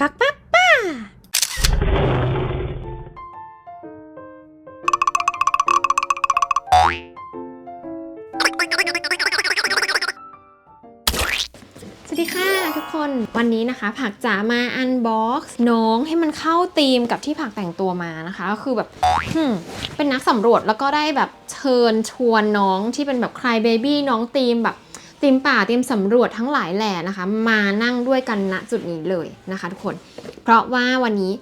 ปักปักป้าสวัสดีค่ะทุกคนวันนี้นะคะ ผักจ๋ามาอันบ็อกซ์น้องให้มันเข้าธีมกับที่ผักแต่งตัวมานะคะก็คือแบบเป็นนักสำรวจแล้วก็ได้แบบเชิญชวนน้องที่เป็นแบบคลายเบบี้น้องธีมแบบ ทีมป่าทีมสำรวจทั้งหลายแหล่นะคะ มานั่งด้วยกันณจุดนี้เลยนะคะทุกคน เพราะว่าวันนี้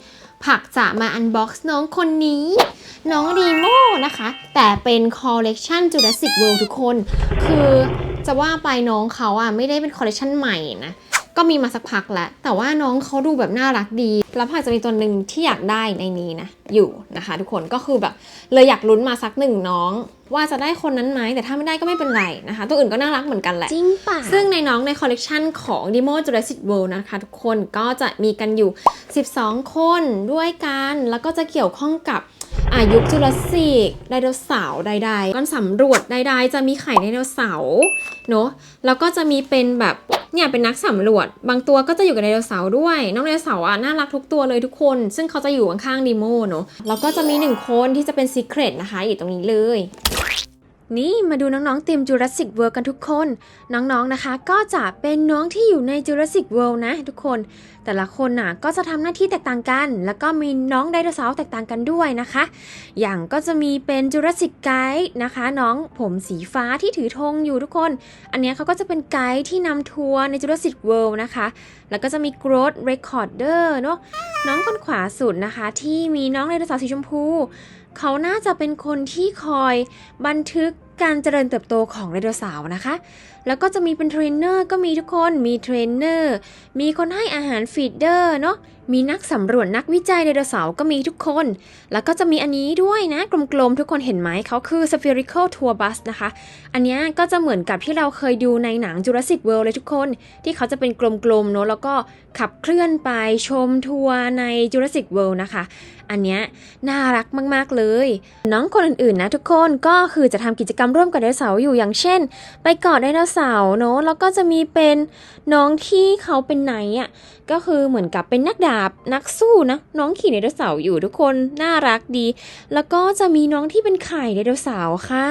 ผักจะมาอันบ็อกซ์น้องคนนี้ น้องดีโมนะคะ แต่เป็นคอลเลกชัน Jurassic World ทุกคน คือจะว่าไปน้องเขาอะไม่ได้เป็นคอลเลกชันใหม่นะ ก็มีมาสักพักแล้ว แต่ว่าน้องเขาดูแบบน่ารักดี แล้วผักจะมีตัวหนึ่งที่อยากได้ในนี้นะ อยู่นะคะ ทุกคนก็คือแบบเลยอยากลุ้นมาสักหนึ่งน้อง ว่าจะได้คนนั้นไหมแต่ถ้าไม่ได้ก็ไม่เป็นไรนะคะ ตัวอื่นก็น่ารักเหมือนกันแหละ จริงป่ะ ซึ่งในน้องในคอลเลกชันของ Demo Jurassic World นะคะ ทุกคนก็จะมีกันอยู่ 12 คนด้วยกัน แล้วก็จะเกี่ยวข้องกับ อายุจุลศิกไดโนเสาร์ใดๆการสำรวจใดๆ จะมีไข่ไดโนเสาร์เนาะแล้วก็จะมีเป็นแบบเนี่ยเป็นนักสำรวจ บางตัวก็จะอยู่กับไดโนเสาร์ด้วยน้องไดโนเสาร์อะน่ารักทุกตัวเลยทุกคน ซึ่งเขาจะอยู่ข้างๆดีโมเนาะแล้วก็จะมีหนึ่งคนที่จะเป็นซีเครตนะคะอยู่ตรงนี้เลย นี่มาดูน้องๆเตรียม Jurassic World กันทุกคน น้องๆนะคะ ก็จะเป็นน้องที่อยู่ใน Jurassic World นะทุกคน แต่ละคนน่ะก็จะทำหน้าที่แตกต่างกัน แล้วก็มีน้องไดโนเสาร์แตกต่างกันด้วยนะคะ อย่างก็จะมีเป็น Jurassic Guide นะคะ น้องผมสีฟ้าที่ถือธงอยู่ทุกคน อันเนี้ยเขาก็จะเป็นไกด์ที่นำทัวร์ใน Jurassic World นะคะ แล้วก็จะมี Growth Recorder เนอะน้องคนขวาสุดนะคะ ที่มีน้องไดโนเสาร์สีชมพู เขาน่าจะเป็นคนที่คอยบันทึก การเจริญเติบโตของไดโนเสาร์นะคะ แล้วก็จะมีเป็นเทรนเนอร์ก็มีทุกคนมีเทรนเนอร์มีคนให้อาหารฟีดเดอร์เนาะมีนักสำรวจนักวิจัยไดโนเสาร์ก็มีทุกคน แล้วก็จะมีอันนี้ด้วยนะกลมๆ ทุกคนเห็นไหมเขาคือ spherical tour bus นะคะ อันนี้ก็จะเหมือนกับที่เราเคยดูในหนัง Jurassic World เลยทุกคน ที่เขาจะเป็นกลมๆเนาะแล้วก็ขับเคลื่อนไปชมทัวร์ใน Jurassic World นะคะ อันนี้น่ารักมากๆเลย น้องคนอื่นๆนะทุกคนก็คือจะทำกิจกรรมร่วมกับไดโนเสาร์อยู่อย่างเช่น ไปเกาะไดโนเสาร์เนาะแล้วก็จะมีเป็นน้องที่เขาเป็นไหนอะก็คือเหมือนกับเป็นนักดาบนักสู้นะน้องขี่ไดโนเสาร์อยู่ทุกคนน่ารักดี แล้วก็จะมีน้องที่เป็นไข่ไดโนเสาร์ค่ะ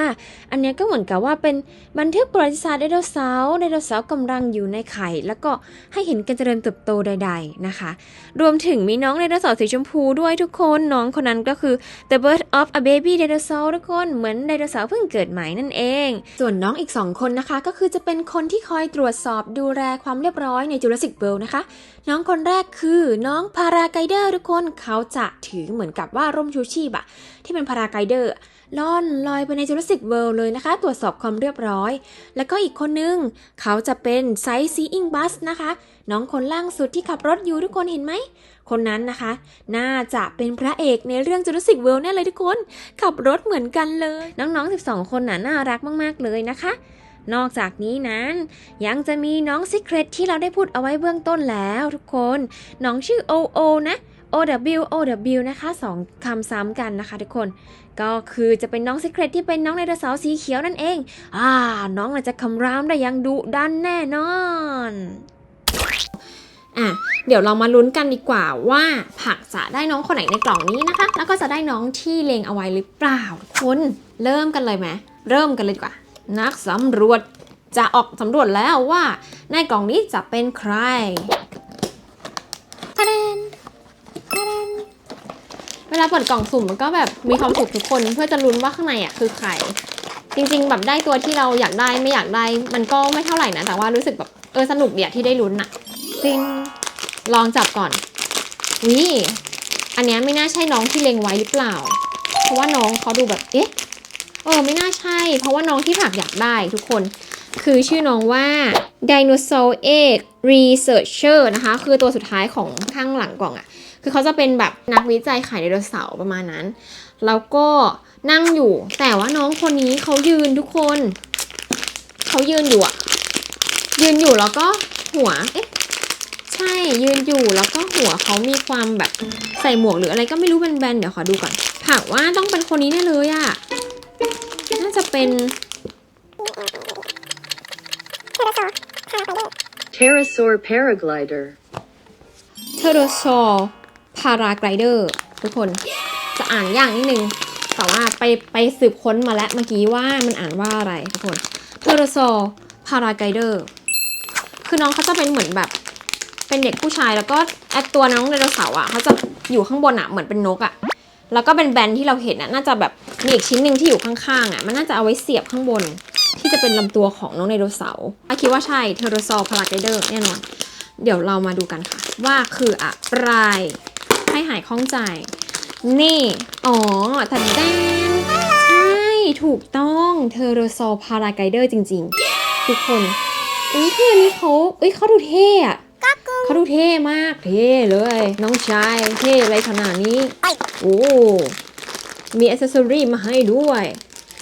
อันนี้ก็เหมือนกับว่าเป็นบันทึกประวัติศาสตร์ไดโนเสาร์ไดโนเสาร์กำลังอยู่ในไข่ แล้วก็ให้เห็นการเจริญเติบโตใด ๆนะคะ รวมถึงมีน้องไดโนเสาร์สีชมพูด้วยทุกคนน้องคนนั้นก็คือ the birth of a baby dinosaur ทุกคนเหมือนไดโนเสาร์เพิ่งเกิดใหม่นั่นเอง ส่วนน้องอีก 2 คนนะคะ ก็คือจะเป็นคนที่คอยตรวจสอบดูแลความเรียบร้อยใน Jurassic World นะคะ น้องคนแรกคือน้องพาราไกเดอร์ทุกคนเขาจะถือเหมือนกับว่าร่มชูชีพอะที่เป็นพาราไกเดอร์ ล่อนลอยไปใน Jurassic World เลยนะคะ ตรวจสอบความเรียบร้อย แล้วก็อีกคนนึง เขาจะเป็น Sightseeing Bus นะคะ น้องคนล่างสุดที่ขับรถอยู่ทุกคนเห็นไหม คนนั้นนะคะ น่าจะเป็นพระเอกในเรื่อง Jurassic World แน่เลยทุกคน ขับรถเหมือนกันเลย น้องๆ 12 คนน่ะน่ารักมากๆเลยนะคะนอกจากนี้นั้นยังจะมีน้องซิเครตที่เราได้พูดเอาไว้เบื้องต้นแล้วทุกคน น้องชื่อ OO นะ OW OW นะคะสองคำซ้ำกันนะคะทุกคน ก็คือจะเป็นน้องซิเครตที่เป็นน้องไดโนเสาร์สีเขียวนั่นเอง อ่า น้องอาจจะคำรามได้ยังดุดันแน่นอนอะเดี๋ยวเรามาลุ้นกันดีกว่าว่าผักจะได้น้องคนไหนในกล่องนี้นะคะ แล้วก็จะได้น้องที่เลงเอาไว้หรือเปล่าทุกคนเริ่มกันเลยไหมเริ่มกันเลยดีกว่า นักสำรวจจะออกสำรวจแล้วว่าในกล่องนี้จะเป็นใครทะเดน เวลาเปิดกล่องสุ่มมันก็แบบมีความสุขทุกคนเพื่อจะลุ้นว่าข้างในอะคือใครจริง ๆ แบบได้ตัวที่เราอยากได้ไม่อยากได้มันก็ไม่เท่าไหร่นะ แต่ว่ารู้สึกแบบเออสนุกเดียที่ได้ลุ้นอะจริงลองจับก่อนวิอันนี้ไม่น่าใช่น้องที่เล็งไว้หรือเปล่า เพราะว่าน้องเขาดูแบบเอ๊ะเออไม่น่าใช่ เพราะว่าน้องที่ผักอยากได้ทุกคน คือชื่อน้องว่า Dinosaur Egg Researcher นะคะ คือตัวสุดท้ายของข้างหลังกล่องอะคือเขาจะเป็นแบบนักวิจัยไข่ไดโนเสาร์ประมาณนั้น แล้วก็นั่งอยู่ แต่ว่าน้องคนนี้เขายืนทุกคน เขายืนอยู่อะยืนอยู่แล้วก็หัว เอ๊ะ ใช่ ยืนอยู่แล้วก็หัวเขามีความแบบใส่หมวกหรืออะไรก็ไม่รู้เป็นแบนๆ เดี๋ยวขอดูก่อน ผักว่าต้องเป็นคนนี้แน่เลยอะน่าจะเป็น Pterosaur paraglider. เทโรซอพาราไกเดอร์ทุกคนจะอ่านยากนิดนึงแต่ว่าไปไปสืบค้นมาแล้วเมื่อกี้ว่ามันอ่านว่าอะไรทุกคนเทโรซอพาราไกเดอร์คือน้องเขาจะเป็นเหมือนแบบ เป็นเด็กผู้ชายแล้วก็แอดตัวน้องไดโนเสาร์อะเขาจะอยู่ข้างบนอะเหมือนเป็นนกอะแล้วก็เป็นแบนที่เราเห็นอะน่าจะแบบมีอีกชิ้นหนึ่งที่อยู่ข้างๆอะมันน่าจะเอาไว้เสียบข้างบน ที่จะเป็นลำตัวของน้องไดโนเสาร์อาคิดว่าใช่เทโรซอพาราไกเดอร์แน่นอน เดี๋ยวเรามาดูกันค่ะ ว่าคืออะไรให้หายข้องใจ นี่ อ๋อถัดแดนใช่ ถูกต้องเทโรซอพาราไกเดอร์จริง ๆ ทุกคนอุ้ยคืออันนี้เขาเอ้ยเขาดูเท่อะเขาดูเท่มาก เท่เลย น้องชายเท่อะไรขนาดนี้ โอ้ มีอ c เซสซอรี่มาให้ด้วย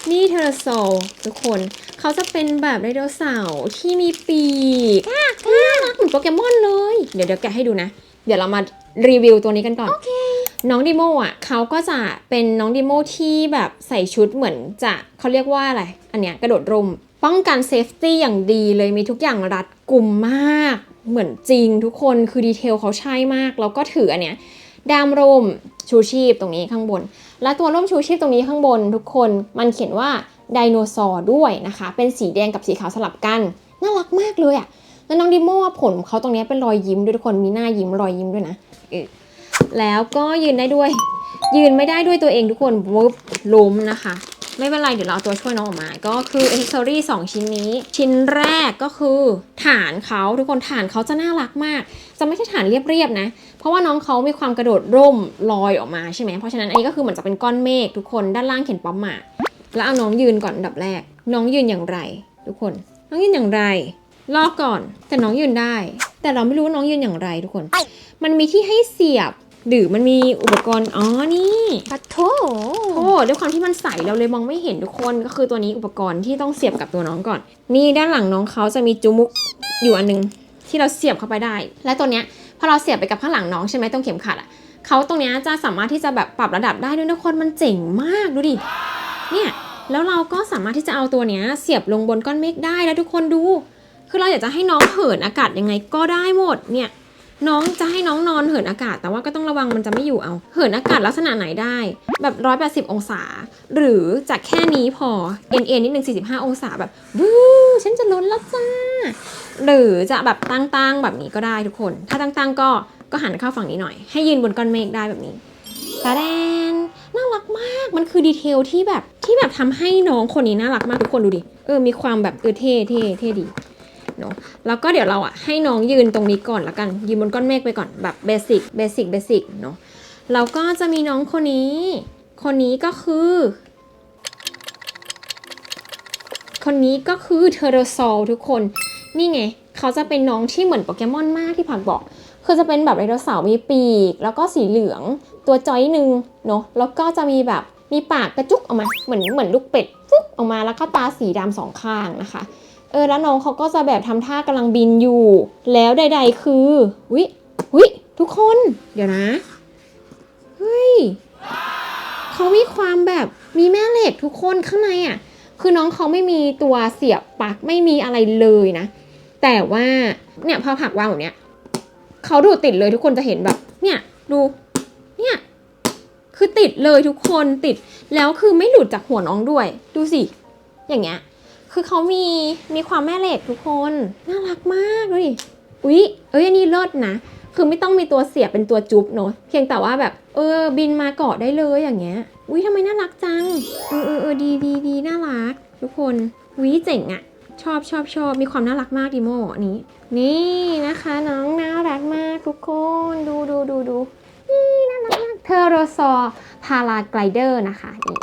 นี่เทอร์โซลทุกคนเขาจะเป็นแบบไดโนเสาร์ที่มีปีกน่ารักเหมือนโปเกมอนเลย เดี๋ยวเดี๋ยวแกะให้ดูนะ เดี๋ยวเรามารีวิวตัวนี้กันก่อน น้องดิโมอะเขาก็จะเป็นน้องดิโมที่แบบใส่ชุดเหมือนจะเขาเรียกว่าอะไร อันเนี้ยกระโดดร่ม ป้องกันเซฟตี้อย่างดีเลยมีทุกอย่างรัดกุมมาก เหมือนจริงทุกคนคือดีเทลเขาใช่มาก แล้วก็ถืออันเนี้ยดามร่มชูชีพตรงนี้ข้างบน และตัวร่มชูชีพตรงนี้ข้างบนทุกคนมันเขียนว่าไดโนเสาร์ด้วยนะคะ เป็นสีแดงกับสีขาวสลับกัน น่ารักมากเลยอะ่ะแล้วน้องดิโมว่าผลของเขาตรงนี้เป็นรอยยิ้มด้วยทุกคนมีหน้ายิ้มรอยยิ้มด้วยนะแล้วก็ยืนได้ด้วย ยืนไม่ได้ด้วยตัวเองทุกคนวุบล้มนะคะ ไม่เป็นไรเดี๋ยวเราเอาตัวช่วยน้องออกมา ก็คือ a อ c e s s o r y 2ชิ้นนี้ ชิ้นแรกก็คือฐานเขาทุกคนฐานเขาจะน่ารักมาก จะไม่ใช่ฐานเรียบๆนะ เพราะว่าน้องเขามีความกระโดดร่มลอยออกมาใช่ไหมเพราะฉะนั้นอันนี้ก็คือเหมือนจะเป็นก้อนเมฆทุกคนด้านล่างเขียนป๊อมมาแล้วเอาน้องยืนก่อนอันดับแรก น้องยืนอย่างไร ทุกคน น้องยืนอย่างไรลอกก่อนแต่น้องยืนได้ แต่เราไม่รู้ว่าน้องยืนอย่างไรทุกคน มันมีที่ให้เสียบ หรือมันมีอุปกรณ์ อ๋อ นี่ปัดโถโอ้ด้วยความที่มันใสเราเลยมองไม่เห็นทุกคน ก็คือตัวนี้อุปกรณ์ที่ต้องเสียบกับตัวน้องก่อน นี่ด้านหลังน้องเขาจะมีจุมุกอยู่อันนึง ที่เราเสียบเข้าไปได้ และตัวเนี้ยพอเราเสียบไปกับข้างหลังน้องใช่ไหมตรงเข็มขัดอะเขาตรงเนี้ยจะสามารถที่จะแบบปรับระดับได้ด้วยทุกคน มันเจ๋งมาก ดูดิ เนี่ย แล้วเราก็สามารถที่จะเอาตัวเนี้ยเสียบลงบนก้อนเมฆได้แล้วทุกคนดู คือเราอยากจะให้น้องเหินอากาศยังไงก็ได้หมด เนี่ย น้องจะให้น้องนอนเหินอากาศ แต่ว่าก็ต้องระวังมันจะไม่อยู่เอา เหินอากาศลักษณะไหนได้ แบบ 180 องศา หรือจากแค่นี้พอเอ็นเอ็นนิดนึง45 องศาแบบวู้ฉันจะล้นแล้วจ้า หรือจะแบบตั้งๆแบบนี้ก็ได้ทุกคน ถ้าตั้งๆก็ก็หันเข้าฝั่งนี้หน่อย ให้ยืนบนก้อนเมฆได้แบบนี้ตาแดนน่ารักมาก มันคือดีเทลที่แบบที่แบบทำให้น้องคนนี้น่ารักมากทุกคนดูดิ เออ มีความแบบเออเท่เท่เท่ดี เนอะแล้วก็เดี๋ยวเราอะให้น้องยืนตรงนี้ก่อนละกัน ยืนบนก้อนเมฆไปก่อนแบบเบสิกเบสิกเบสิกเนาะแล้วก็จะมีน้องคนนี้ คนนี้ก็คือ คนนี้ก็คือเทอร์โซลทุกคน นี่ไง เขาจะเป็นน้องที่เหมือนโปเกมอนมากที่ผักบอก คือจะเป็นแบบไดโนเสาร์มีปีก แล้วก็สีเหลืองตัวจอยหนึ่งเนาะแล้วก็จะมีแบบมีปากกระจุกออกมาเหมือนเหมือนลูกเป็ดปุ๊บออกมาแล้วก็ตาสีดำสองข้างนะคะ เออแล้วน้องเขาก็จะแบบทำท่ากำลังบินอยู่ แล้วใด ๆ คือวิวิทุกคน เดี๋ยวนะเฮ้ยเขามีความแบบมีแม่เหล็กทุกคนข้างในอะ คือน้องเขาไม่มีตัวเสียบปลั๊กไม่มีอะไรเลยนะ แต่ว่าเนี่ยพอผักวางแบบเนี้ยเขาดูติดเลยทุกคนจะเห็นแบบ เนี่ยดูเนี่ยคือติดเลยทุกคนติดแล้วคือไม่หลุดจากหัวน้องด้วย ดูสิ อย่างเงี้ย คือเขามีมีความแม่เหล็กทุกคน น่ารักมากดูดิอุ๊ยเอ้ยอันนี้เลิศนะ คือไม่ต้องมีตัวเสียบเป็นตัวจุ๊บเนอะเพียงแต่ว่าแบบเออบินมาเกาะได้เลยอย่างเงี้ยอุ๊ยทำไมน่ารักจังเออเออเออดีดีดีน่ารัก ทุกคนวิเจ๋งอะชอบชอบชอบมีความน่ารักมากดิโมอันนี้ นี่นะคะน้องน่ารักมากทุกคนดูดูดูดูนี่น่ารักมากเทอโรซอพาราไกลเดอร์นะคะนี่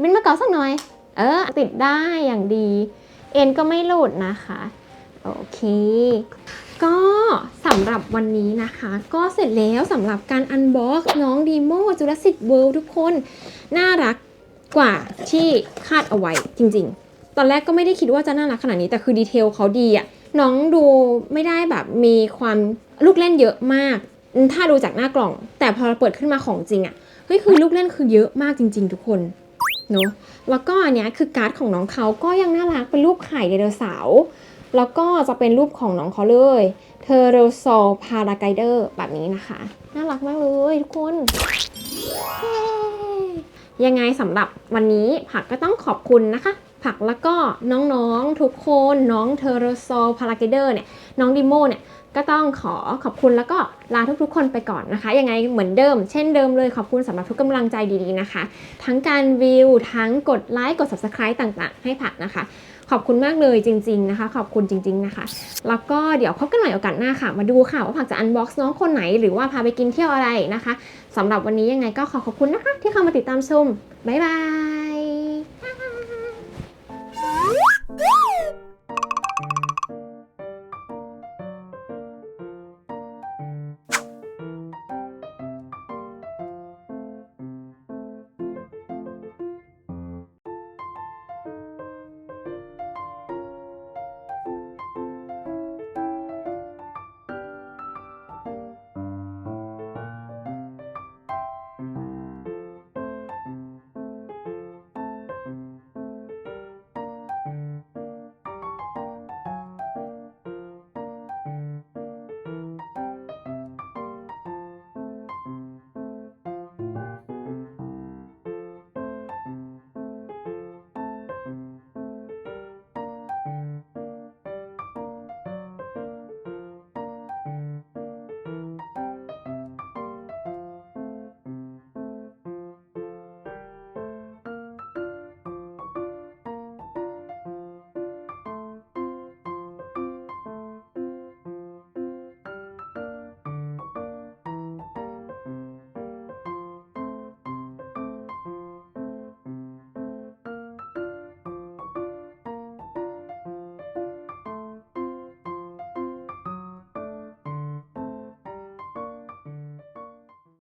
บินมาเกาะสักหน่อย เออ ติดได้อย่างดี เอ็นก็ไม่หลุดนะคะ โอเค ก็สำหรับวันนี้นะคะ ก็เสร็จแล้วสำหรับการอันบ็อกน้องดีโมจูราสสิ w เวิลด์ทุกคน น่ารักกว่าที่คาดเอาไว้จริงๆ ตอนแรกก็ไม่ได้คิดว่าจะน่ารักขนาดนี้ แต่คือดีเทลเขาดีอะน้องดูไม่ได้แบบมีความลูกเล่นเยอะมาก ถ้าดูจากหน้ากล่อง แต่พอเปิดขึ้นมาของจริงอะเฮ้ยคือลูกเล่นคือเยอะมากจริง ๆ ทุกคน เนาะแล้วก็อันเนี้ยคือการ์ดของน้องเขาก็ยังน่ารักเป็นรูปไข่ไดโนเสาร์แล้วก็จะเป็นรูปของน้องเขาเลยเทอร์เรโซพาราไกเดอร์แบบนี้นะคะ น่ารักมากเลยทุกคน ยังไงสำหรับวันนี้ผักก็ต้องขอบคุณนะคะ ผักแล้วก็น้องๆ ทุกคนน้องเทอร์โซพาราไกเดอร์เนี่ยน้องดิโมเนี่ยก็ต้องขอขอบคุณแล้วก็ลาทุกๆ คนไปก่อนนะคะ ยังไงเหมือนเดิม เช่นเดิมเลยขอบคุณสำหรับทุกกำลังใจดีๆนะคะ ทั้งการวิว ทั้งกดไลค์กด subscribe ต่างๆ ให้ผักนะคะ ขอบคุณมากเลยจริง ๆนะคะ ขอบคุณจริง ๆนะคะ แล้วก็เดี๋ยวพบกันใหม่โอกาสหน้าค่ะ มาดูค่ะว่าผักจะ unbox น้องคนไหนหรือว่าพาไปกินเที่ยวอะไรนะคะสำหรับวันนี้ยังไงก็ขอขอบคุณนะคะ ที่เข้ามาติดตามชมบ๊ายบาย